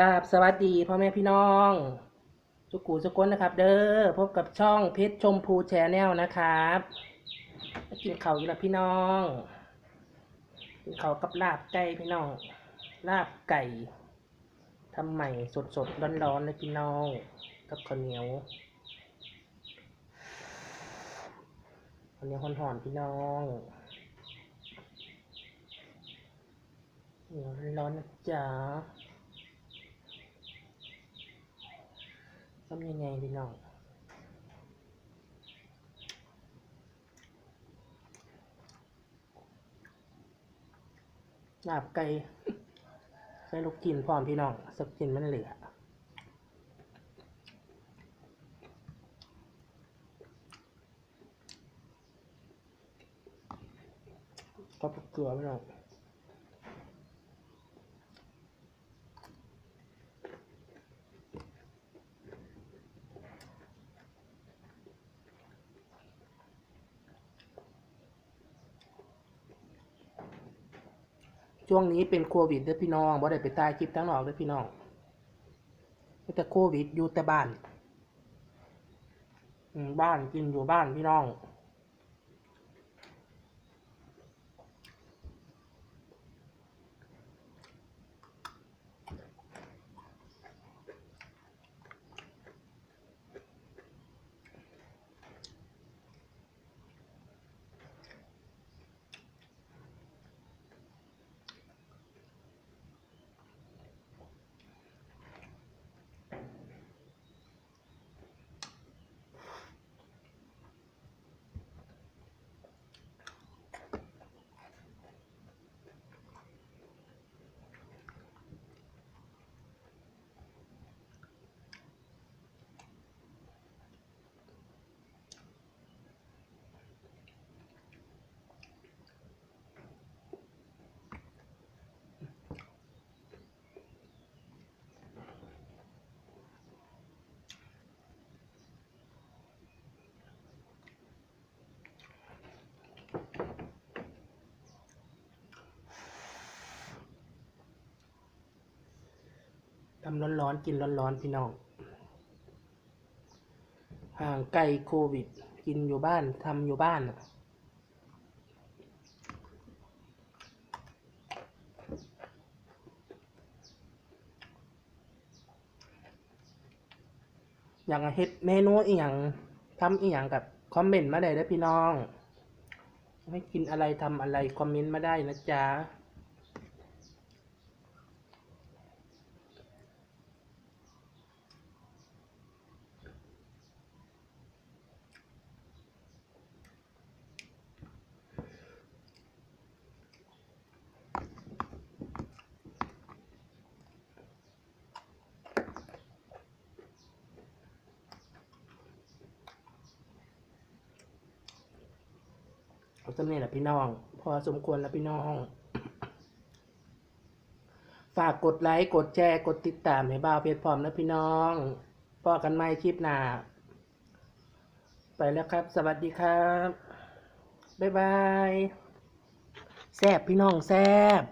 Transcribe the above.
กราบสวัสดีพ่อแม่พี่น้องสุกูสุกนนะครับ เด้อพบกับช่องเพชรชมพูแชนแนลนะครับกินเขาอยู่ล้วพี่น้องกินเขากับลาบไก่พี่น้อง ลาบไก่ทำใหม่สดสดร้อนร้อนๆเลยพี่น้องกับข้าวเหนียวข้าวเหนียวหอนๆพี่น้องเหนียวร้อนนะจ๊ะ ทำยังไงพี่น้องลาบไก่ใส่ลูกกินพร้อมพี่น้องสักกินมันเหลือก็เกลือพี่น้อง ช่วงนี้เป็นโควิดเด้อพี่น้องบ่ได้ไปตายคลิปทั้งนอกเด้อพี่น้องแต่โควิดอยู่แต่บ้าน บ้านกินอยู่บ้านพี่น้อง ทำร้อนๆกินร้อนๆพี่น้องห่างไกลโควิด กินอยู่บ้านทำอยู่บ้านน่ะอยากเฮ็ดเมนูอีหยังทำอีหยังกับคอมเมนต์มาได้เด้อพี่น้อง ให้กินอะไรทำอะไรคอมเมนต์มาได้นะจ๊ะ เอาจำเนียงละพี่น้อง พอสมควรละพี่น้อง ฝากกดไลค์กดแชร์กดติดตามให้บ่าวเพจพร้อมนะพี่น้องพอกันไหม่คลิปหน้าไปแล้วครับ สวัสดีครับ บ๊ายบาย แซบพี่น้องแซบ